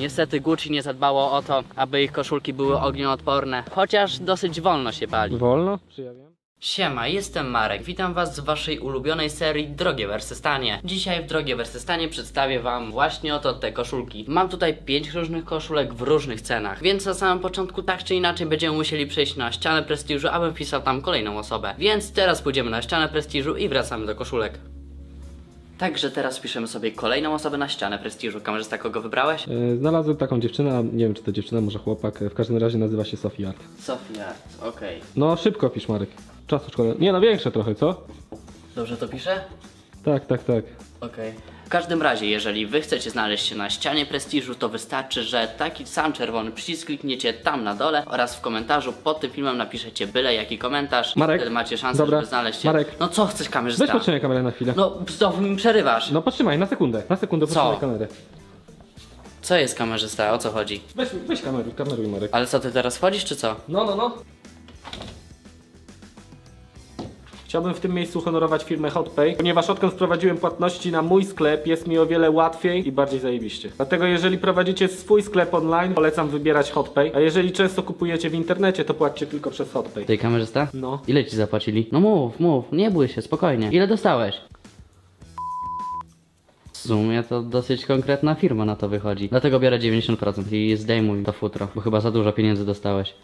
Niestety Gucci nie zadbało o to, aby ich koszulki były ognioodporne, chociaż dosyć wolno się pali. Wolno? Czy ja wiem? Siema, jestem Marek. Witam was w waszej ulubionej serii Drogie Wersystanie. Dzisiaj w Drogie Wersystanie przedstawię wam właśnie oto te koszulki. Mam tutaj 5 różnych koszulek w różnych cenach, więc na samym początku tak czy inaczej będziemy musieli przejść na ścianę prestiżu, abym wpisał tam kolejną osobę. Więc teraz pójdziemy na ścianę prestiżu i wracamy do koszulek. Także teraz piszemy sobie kolejną osobę na ścianę prestiżu. Kamerzysta, kogo wybrałeś? E, Znalazłem taką dziewczynę, a nie wiem czy to dziewczyna, może chłopak, e, w każdym razie nazywa się Sophie Art. Sofia, okej. No szybko pisz Marek. Czasu szkoda. Nie no większe trochę, co? Dobrze to piszę? Tak, tak, tak. Okej. W każdym razie, jeżeli wy chcecie znaleźć się na ścianie prestiżu, to wystarczy, że taki sam czerwony przycisk klikniecie tam na dole oraz w komentarzu pod tym filmem napiszecie byle jaki komentarz. Marek, Wtedy macie szansę, dobra, żeby znaleźć się. Marek. No co chcesz kamerzysta? Weź podtrzymaj kamerę na chwilę. No znowu mi przerywasz. No podtrzymaj, na sekundę, na sekundę podtrzymaj kamerę. Co jest kamerzysta? O co chodzi? Weź, weź kameruj, kameruj Marek. Ale co ty teraz wchodzisz czy co? No, no, no. Chciałbym w tym miejscu honorować firmę HotPay, ponieważ odkąd wprowadziłem płatności na mój sklep, jest mi o wiele łatwiej i bardziej zajebiście. Dlatego jeżeli prowadzicie swój sklep online, polecam wybierać HotPay, a jeżeli często kupujecie w internecie, to płaccie tylko przez HotPay. Ty kamerzysta? No. Ile ci zapłacili? No mów, mów, nie bój się, spokojnie. Ile dostałeś? W sumie to dosyć konkretna firma na to wychodzi. Dlatego biorę 90% i zdejmuj to futro, bo chyba za dużo pieniędzy dostałeś.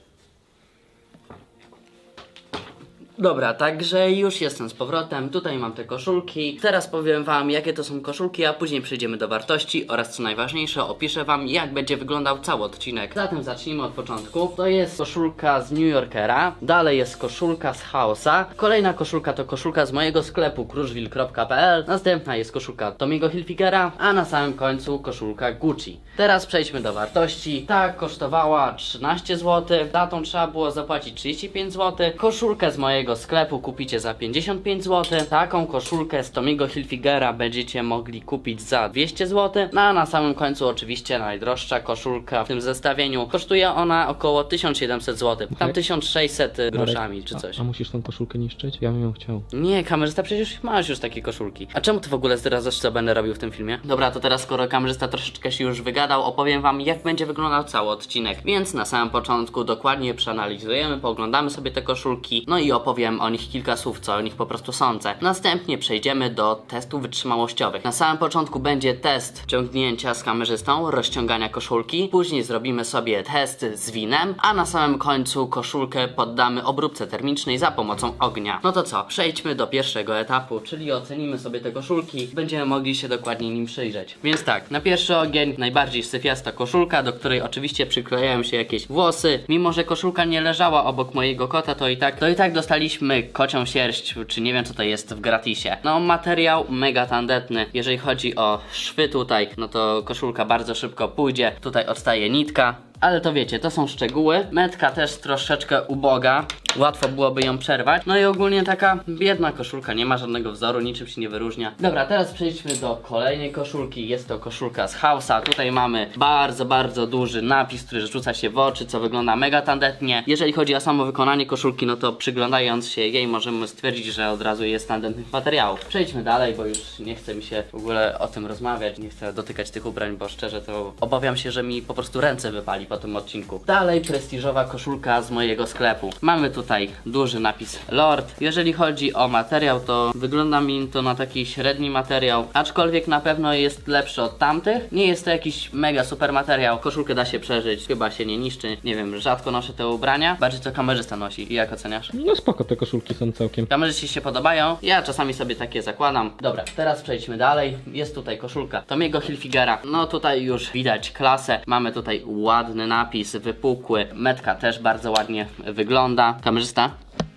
Dobra, także już jestem z powrotem. Tutaj mam te koszulki. Teraz powiem wam, jakie to są koszulki, a później przejdziemy do wartości oraz co najważniejsze, opiszę wam, jak będzie wyglądał cały odcinek. Zatem zacznijmy od początku. To jest koszulka z New Yorkera, dalej jest koszulka z Haosa, kolejna koszulka to koszulka z mojego sklepu kruszwil.pl, następna jest koszulka Tomiego Hilfigera, a na samym końcu koszulka Gucci. Teraz przejdźmy do wartości. Ta kosztowała 13 zł, za tą trzeba było zapłacić 35 zł. Koszulkę z mojego sklepu kupicie za 55 zł. Taką koszulkę z Tomiego Hilfigera będziecie mogli kupić za 200 zł. No a na samym końcu oczywiście najdroższa koszulka w tym zestawieniu. Kosztuje ona około 1700 zł. Tam Okej. 1600 groszami Marek, czy coś. A, a musisz tą koszulkę niszczyć? Ja bym ją chciał. Nie, kamerzysta, przecież masz już takie koszulki. A czemu ty w ogóle zdradzasz, co będę robił w tym filmie? Dobra, to teraz, skoro kamerzysta troszeczkę się już wygadał, opowiem wam, jak będzie wyglądał cały odcinek. Więc na samym początku dokładnie przeanalizujemy, pooglądamy sobie te koszulki, no i opowiem o nich kilka słów, co o nich po prostu sądzę. Następnie przejdziemy do testów wytrzymałościowych. Na samym początku będzie test ciągnięcia z kamerzystą, rozciągania koszulki. Później zrobimy sobie test z winem, a na samym końcu koszulkę poddamy obróbce termicznej za pomocą ognia. No to co, przejdźmy do pierwszego etapu, czyli ocenimy sobie te koszulki, będziemy mogli się dokładnie nim przyjrzeć. Więc tak, na pierwszy ogień najbardziej syfiasta koszulka, do której oczywiście przyklejają się jakieś włosy. Mimo, że koszulka nie leżała obok mojego kota, to i tak, to i tak dostaliśmy kocią sierść, czy nie wiem co to jest w gratisie. No materiał mega tandetny. Jeżeli chodzi o szwy tutaj, no to koszulka bardzo szybko pójdzie. Tutaj odstaje nitka. Ale to wiecie, to są szczegóły. Metka też troszeczkę uboga. Łatwo byłoby ją przerwać. No i ogólnie taka biedna koszulka, nie ma żadnego wzoru, niczym się nie wyróżnia. Dobra, teraz przejdźmy do kolejnej koszulki. Jest to koszulka z Hausa. Tutaj mamy bardzo, bardzo duży napis, który rzuca się w oczy, co wygląda mega tandetnie. Jeżeli chodzi o samo wykonanie koszulki, no to przyglądając się jej możemy stwierdzić, że od razu jest tandetnych materiałów. Przejdźmy dalej, bo już nie chce mi się w ogóle o tym rozmawiać, nie chcę dotykać tych ubrań, bo szczerze to obawiam się, że mi po prostu ręce wypali po tym odcinku. Dalej prestiżowa koszulka z mojego sklepu. Mamy tutaj duży napis Lord. Jeżeli chodzi o materiał, to wygląda mi to na taki średni materiał, aczkolwiek na pewno jest lepszy od tamtych. Nie jest to jakiś mega super materiał. Koszulkę da się przeżyć, chyba się nie niszczy. Nie wiem, rzadko noszę te ubrania. Bardziej to kamerzysta nosi. I jak oceniasz? No spoko, te koszulki są całkiem. Kamerzyści się podobają, ja czasami sobie takie zakładam. Dobra, teraz przejdźmy dalej. Jest tutaj koszulka Tomiego Hilfigera. No tutaj już widać klasę. Mamy tutaj ładny napis, wypukły. Metka też bardzo ładnie wygląda. Kamerzysta,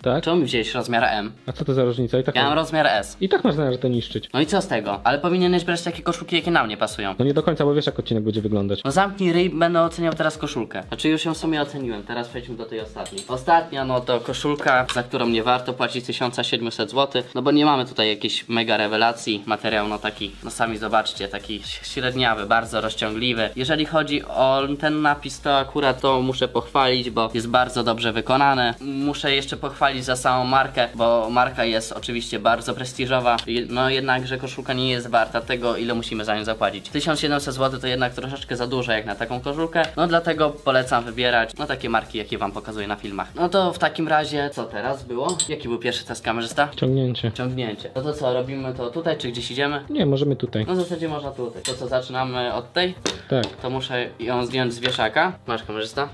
Tak? czemu mi wziąłeś rozmiar M? A co to za różnica? I tak, Ja mam rozmiar S. i tak masz zamiar to niszczyć. No i co z tego? Ale powinieneś brać takie koszulki, jakie na mnie pasują. No nie do końca, bo wiesz jak odcinek będzie wyglądać. No zamknij ryj, będę oceniał teraz koszulkę. Znaczy już ją w sumie oceniłem, teraz przejdźmy do tej ostatniej. Ostatnia no to koszulka, za którą nie warto płacić 1700 zł, no bo nie mamy tutaj jakiejś mega rewelacji. Materiał no taki, no sami zobaczcie, taki średniawy, bardzo rozciągliwy. Jeżeli chodzi o ten napis, to akurat to muszę pochwalić, bo jest bardzo dobrze wykonane. Muszę jeszcze pochwalić za samą markę, bo marka jest oczywiście bardzo prestiżowa, no jednakże koszulka nie jest warta tego, ile musimy za nią zapłacić. 1700 zł to jednak troszeczkę za dużo jak na taką koszulkę, no dlatego polecam wybierać no takie marki, jakie wam pokazuję na filmach. No to w takim razie, co teraz było? Jaki był pierwszy test kamerzysta? Ciągnięcie. Ciągnięcie. No to co, robimy to tutaj, czy gdzieś idziemy? Nie, możemy tutaj. No w zasadzie można tutaj. To co, zaczynamy od tej? Tak. To muszę ją zdjąć z wieszaka. Masz kamerzysta?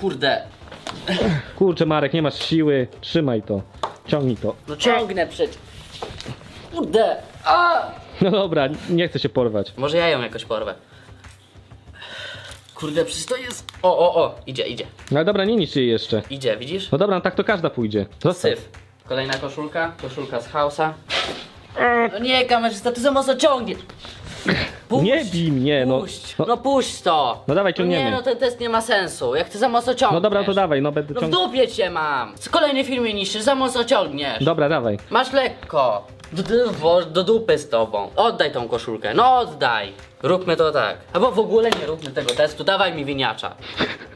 Kurde. Kurczę, Marek, nie masz siły. Trzymaj to. Ciągnij to. No ciągnę przecież. Kurde. A! No dobra, nie chcę się porwać. Może ja ją jakoś porwę. Kurde, przecież to jest... O, o, o. Idzie, idzie. No dobra, nie niszcz jej jeszcze. Idzie, widzisz? No dobra, no tak to każda pójdzie. Zostaw. Syf. Kolejna koszulka. Koszulka z Hausa. No nie, kamerzysta, ty za mocno ciągniesz. Puść. Nie bij mnie, no. Puść. No, No puść to. No dawaj, ciągniemy. No nie, no ten test nie ma sensu. Jak ty za mocno ciągniesz. no dobra, to dawaj, no będę No w dupie cię mam! Z kolejnej filmie niszczysz, za mocno ciągniesz. Dobra, dawaj. Masz lekko. Do, do, do dupy z tobą. Oddaj tą koszulkę, no oddaj. Róbmy to tak. Albo w ogóle nie róbmy tego testu, dawaj mi winiacza.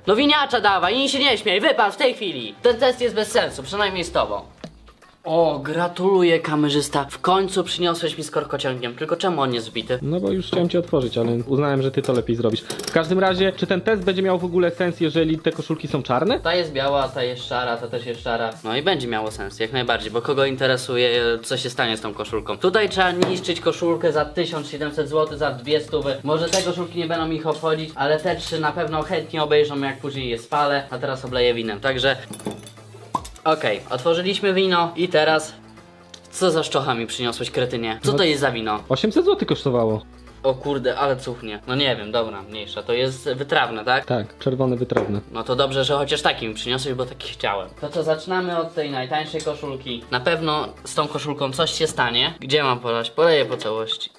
No winiacza dawaj i się nie śmiej, wypadł w tej chwili. Ten test jest bez sensu, przynajmniej z tobą. O, gratuluję kamerzysta. W końcu przyniosłeś mi z korkociągiem. Tylko czemu on jest zbity? No bo już chciałem cię otworzyć, ale uznałem, że ty to lepiej zrobisz. W każdym razie, czy ten test będzie miał w ogóle sens, jeżeli te koszulki są czarne? Ta jest biała, ta jest szara, ta też jest szara. No i będzie miało sens, jak najbardziej, bo kogo interesuje, co się stanie z tą koszulką. Tutaj trzeba niszczyć koszulkę za 1700 zł, za 200 stówy. Może te koszulki nie będą ich obchodzić, ale te trzy na pewno chętnie obejrzą, jak później je spalę, a teraz obleję winem. Także. Okej, otworzyliśmy wino i teraz. Co za szczocha mi przyniosłeś, kretynie? Co to jest za wino? 800 zł kosztowało. O kurde, ale cuchnie. No nie wiem, dobra, mniejsza. To jest wytrawne, tak? Tak, czerwone, wytrawne. No to dobrze, że chociaż taki mi przyniosłeś, bo taki chciałem. To co, zaczynamy od tej najtańszej koszulki. Na pewno z tą koszulką coś się stanie. Gdzie mam polać? Poleję po całości.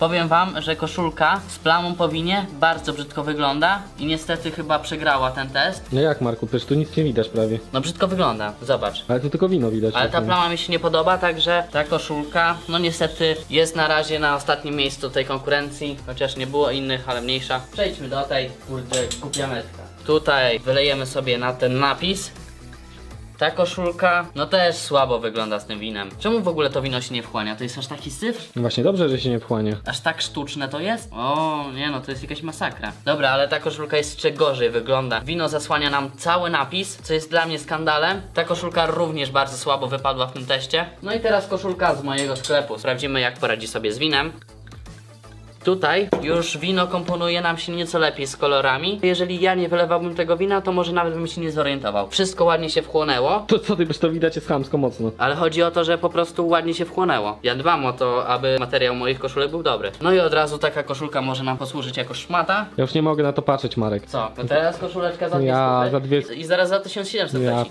Powiem wam, że koszulka z plamą po winie bardzo brzydko wygląda i niestety chyba przegrała ten test. No jak Marku, przecież tu nic nie widać prawie. No brzydko wygląda, zobacz. Ale tu tylko wino widać. Ale ta plama mi się nie podoba, także ta koszulka, no niestety jest na razie na ostatnim miejscu tej konkurencji, chociaż nie było innych, ale mniejsza. Przejdźmy do tej, kurde, kupiametka. Tutaj wylejemy sobie na ten napis. Ta koszulka, no też słabo wygląda z tym winem. Czemu w ogóle to wino się nie wchłania? To jest aż taki syf? Właśnie dobrze, że się nie wchłania. Aż tak sztuczne to jest? O, nie no, to jest jakaś masakra. Dobra, ale ta koszulka jeszcze gorzej wygląda. Wino zasłania nam cały napis, co jest dla mnie skandalem. Ta koszulka również bardzo słabo wypadła w tym teście. No i teraz koszulka z mojego sklepu. Sprawdzimy jak poradzi sobie z winem. Tutaj już wino komponuje nam się nieco lepiej z kolorami. Jeżeli ja nie wylewałbym tego wina, to może nawet bym się nie zorientował. Wszystko ładnie się wchłonęło. To co ty byś to widać jest chamsko mocno. Ale chodzi o to, że po prostu ładnie się wchłonęło. Ja dbam o to, aby materiał moich koszulek był dobry. No i od razu taka koszulka może nam posłużyć jako szmata. Ja już nie mogę na to patrzeć, Marek. Co? To teraz koszuleczka za 200 Ja za dwie- I zaraz za 1700 Ja leci.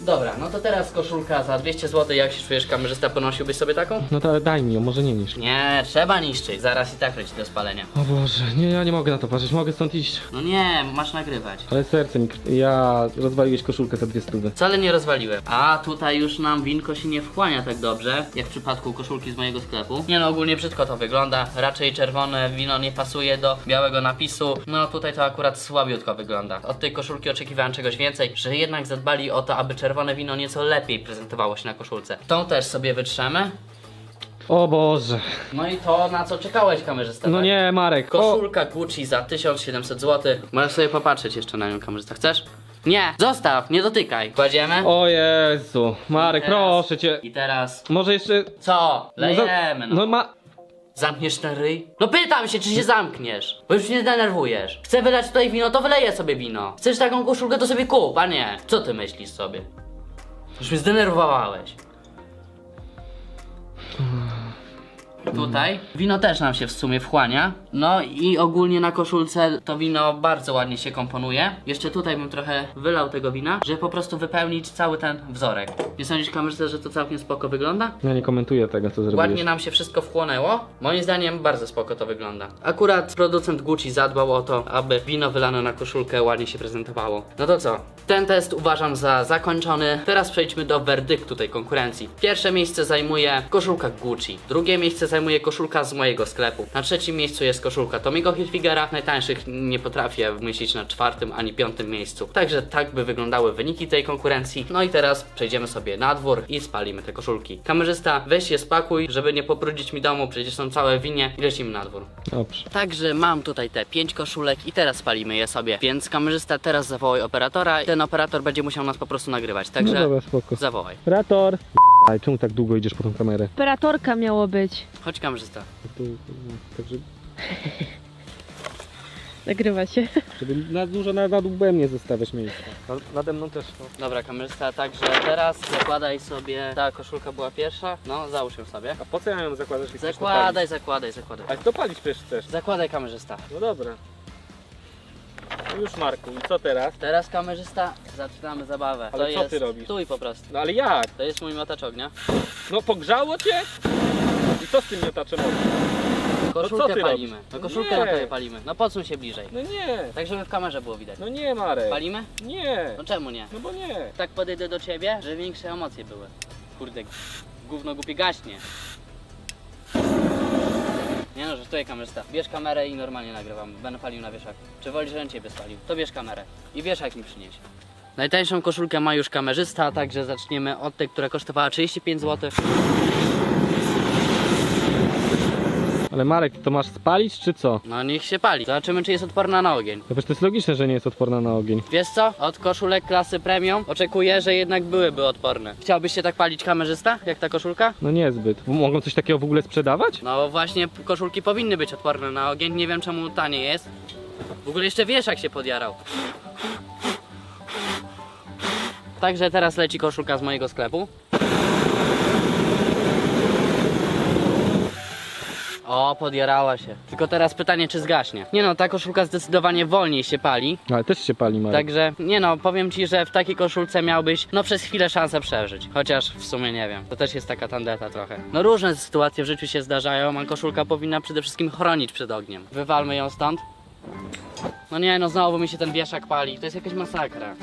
Dobra, no to teraz koszulka za 200 zł. Jak się czujesz kamerzysta? Ponosiłbyś sobie taką? No to ale daj mi ją, może nie niż. Nie, trzeba niszczyć. Zaraz i tak leci do spalenia. O Boże, nie, ja nie mogę na to patrzeć, mogę stąd iść. No nie, masz nagrywać. Ale serce mi krwi. Ja rozwaliłeś koszulkę za dwie stówy. Wcale nie rozwaliłem. A tutaj już nam winko się nie wchłania tak dobrze, jak w przypadku koszulki z mojego sklepu. Nie no, ogólnie brzydko to wygląda. Raczej czerwone wino nie pasuje do białego napisu. No tutaj to akurat słabiutko wygląda. Od tej koszulki oczekiwałem czegoś więcej, że jednak zadbali o to, aby czerwone wino nieco lepiej prezentowało się na koszulce. Tą też sobie wytrzemy. O Boże. No i to, na co czekałeś kamerzysta, No tak? nie, Marek. O, Koszulka Gucci za 1700 zł. Możesz sobie popatrzeć jeszcze na nią kamerzysta. Chcesz? Nie, zostaw, nie dotykaj. Kładziemy. o Jezu. Marek, Teraz- proszę cię. I teraz Może jeszcze... Co? no Lejemy, no. No ma... Zamkniesz ten ryj? No pytam się, czy się zamkniesz, bo już mnie denerwujesz. Chcę wylać tutaj wino, to wyleję sobie wino. Chcesz taką koszulkę, to sobie kup, a nie. Co ty myślisz sobie? Już mnie zdenerwowałeś. Tutaj wino też nam się w sumie wchłania. No i ogólnie na koszulce to wino bardzo ładnie się komponuje. Jeszcze tutaj bym trochę wylał tego wina, żeby po prostu wypełnić cały ten wzorek. Nie sądzisz kamerze, że to całkiem spoko wygląda? Ja nie komentuję tego, co zrobiłeś. Ładnie nam się wszystko wchłonęło. Moim zdaniem bardzo spoko to wygląda. Akurat producent Gucci zadbał o to, aby wino wylane na koszulkę ładnie się prezentowało. No to co? Ten test uważam za zakończony. Teraz przejdźmy do werdyktu tej konkurencji. Pierwsze miejsce zajmuje koszulka Gucci. Drugie miejsce zajmuje koszulka z mojego sklepu. Na trzecim miejscu jest koszulka Tomiego Hilfigera. Najtańszych nie potrafię wymyślić na czwartym ani piątym miejscu. Także tak by wyglądały wyniki tej konkurencji. No i teraz przejdziemy sobie na dwór i spalimy te koszulki. Kamerzysta, weź je spakuj, żeby nie pobrudzić mi domu, przecież są całe winie i lecimy na dwór. Dobrze. Także mam tutaj te pięć koszulek i teraz spalimy je sobie. Więc kamerzysta teraz zawołaj operatora i ten operator będzie musiał nas po prostu nagrywać. Także No dobra, spoko. zawołaj. Operator! Ale czemu tak długo idziesz po tą kamerę? Operatorka miało być. Chodź kamerzysta. Tu, tak, żeby, Nagrywa się. żeby na dużo na, nad łbem nie zostawiać miejsca. nade mną też. No. Dobra kamerzysta, także teraz zakładaj sobie. Ta koszulka była pierwsza. No, załóż ją sobie. A po co ja ją zakładać? jak chcesz to palić? Zakładaj, zakładaj, zakładaj. Ale to palić przecież chcesz. Zakładaj kamerzysta. No dobra. No już Marku, i co teraz? Teraz kamerzysta, zaczynamy zabawę. Ale to co jest... ty robisz? Stój po prostu. No ale jak? To jest mój motacz ognia. No pogrzało cię? I co z tym miotaczem ognia? Koszulkę ty palimy. robisz? No koszulkę Nie. na tobie palimy. No podsuń się bliżej. No nie. Tak żeby w kamerze było widać. No nie Marek. Palimy? Nie. No czemu nie? No bo nie. Tak podejdę do ciebie, że większe emocje były. Kurde, gówno głupie gaśnie. Nie no, żartuję kamerzysta. Bierz kamerę i normalnie nagrywam. Będę palił na wieszaku. Czy wolisz, żebym ciebie spalił? To bierz kamerę. I wieszak mi przynieś. Najtańszą koszulkę ma już kamerzysta, także zaczniemy od tej, która kosztowała 35 zł. Ale Marek, to masz spalić czy co? No niech się pali. Zobaczymy, czy jest odporna na ogień. No przecież to jest logiczne, że nie jest odporna na ogień. Wiesz co? Od koszulek klasy premium oczekuję, że jednak byłyby odporne. Chciałbyś się tak palić kamerzysta, jak ta koszulka? No niezbyt. Mogą coś takiego w ogóle sprzedawać? No właśnie, koszulki powinny być odporne na ogień. Nie wiem czemu tanie jest. W ogóle jeszcze wieszak się podjarał. Także teraz leci koszulka z mojego sklepu. O, podjarała się. Tylko teraz pytanie, czy zgaśnie. Nie no, ta koszulka zdecydowanie wolniej się pali. Ale też się pali Marek. Także, nie no, powiem ci, że w takiej koszulce miałbyś, no przez chwilę szansę przeżyć. Chociaż w sumie nie wiem. To też jest taka tandeta trochę. No różne sytuacje w życiu się zdarzają, a koszulka powinna przede wszystkim chronić przed ogniem. Wywalmy ją stąd. No nie, no znowu mi się ten wieszak pali. To jest jakaś masakra.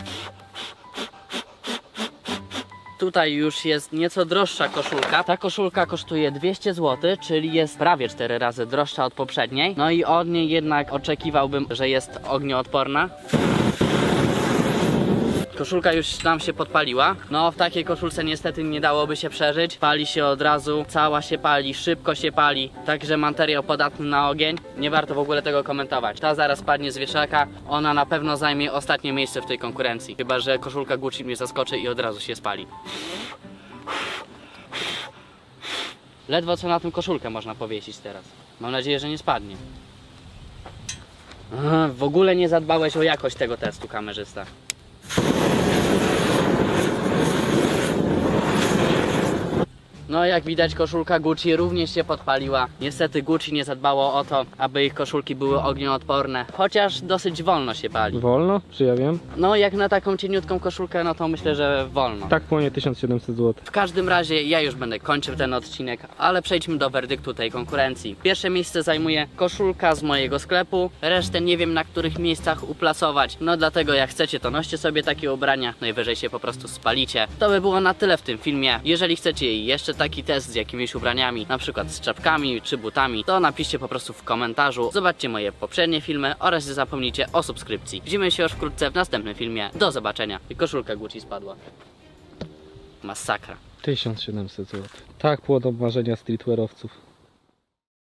Tutaj już jest nieco droższa koszulka. Ta koszulka kosztuje 200 zł, czyli jest prawie 4 razy droższa od poprzedniej. No i od niej jednak oczekiwałbym, że jest ognioodporna. Koszulka już nam się podpaliła. No, w takiej koszulce niestety nie dałoby się przeżyć. Pali się od razu, cała się pali, szybko się pali. Także materiał podatny na ogień. Nie warto w ogóle tego komentować. Ta zaraz padnie z wieszaka. Ona na pewno zajmie ostatnie miejsce w tej konkurencji. Chyba, że koszulka Gucci mnie zaskoczy i od razu się spali. Ledwo co na tym koszulkę można powiesić teraz. Mam nadzieję, że nie spadnie. W ogóle nie zadbałeś o jakość tego testu, kamerzysta. No jak widać koszulka Gucci również się podpaliła. Niestety Gucci nie zadbało o to, aby ich koszulki były ognioodporne. Chociaż dosyć wolno się pali. Wolno? Czy ja wiem? No jak na taką cieniutką koszulkę, no to myślę, że wolno. Tak płonie 1700 zł. W każdym razie ja już będę kończył ten odcinek, ale przejdźmy do werdyktu tej konkurencji. Pierwsze miejsce zajmuje koszulka z mojego sklepu, resztę nie wiem na których miejscach uplasować, no dlatego jak chcecie to noście sobie takie ubrania, najwyżej się po prostu spalicie. To by było na tyle w tym filmie. Jeżeli chcecie jeszcze taki test z jakimiś ubraniami, na przykład z czapkami czy butami, to napiszcie po prostu w komentarzu. Zobaczcie moje poprzednie filmy oraz nie zapomnijcie o subskrypcji. Widzimy się już wkrótce w następnym filmie. Do zobaczenia. I koszulka Gucci spadła. Masakra. 1700 zł. Tak płoną marzenia streetwearowców.